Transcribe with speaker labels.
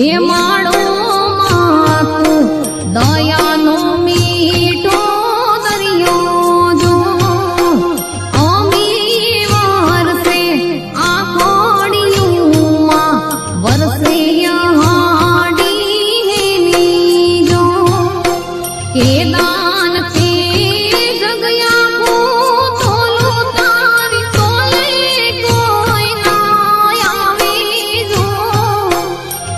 Speaker 1: હે માણો માતું દયાનો મીઠો દરિયો જો. અમી વરસે આ કોડિયુંમાં વરસે જો. કે